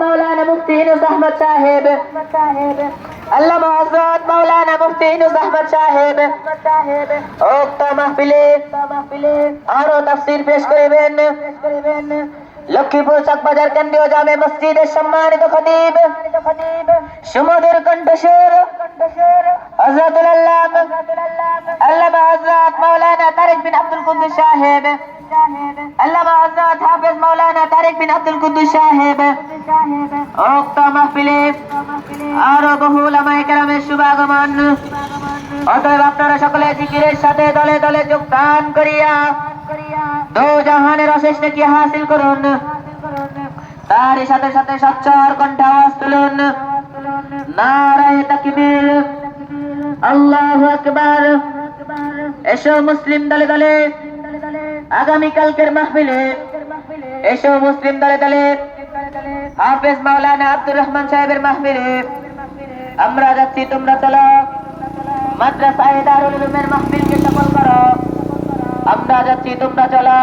মৌলানা মুফতি ইনুস আহমদ সাহেব। আল্লামা হযরত মৌলানা মুফতি ইনুস আহমদ সাহেব। উক্ত মাহফিলে আরও তাফসীর পেশ করিবেন। লক্ষ্মীপুর চকবাজার কেন্দ্রীয় জামে মসজিদের সম্মানিত খতিব সুমধুর কণ্ঠস্বর হযরতুল আল্লাহ আল্লামা হযরত মাওলানা তারিক বিন আব্দুল কুদ্দুস সাহেব। আল্লামা হযরত মাওলানা বিন আব্দুল কুদ্দুস সাহেব, উক্ত মাহফিলে আরও বহু উলামায়ে কেরামের শুভাগমন। অতএব আপনারা সকলে জিকিরের সাথে দলে দলে যোগদান করিয়া দো জাহানের অশেষ নাকি হাসিল করুন। তার সাথে সাথে সচ্চর কণ্ঠ আওয়াজ তুলুন। নারায় তাকবীর। আল্লাহু আকবার। এসো মুসলিম দলে দলে আগামী কালকের মাহফিলে এসব মুসলিম দলে দলে। হাফেজ মাওলানা আব্দুর রহমান সাহেবের মাহফিলে আমরা যাচ্ছি, তোমরা চলো। মাদ্রাসায় দারুল উলুমের মাহফিলকে সফল করো। আমরা যাচ্ছি, তোমরা চলো।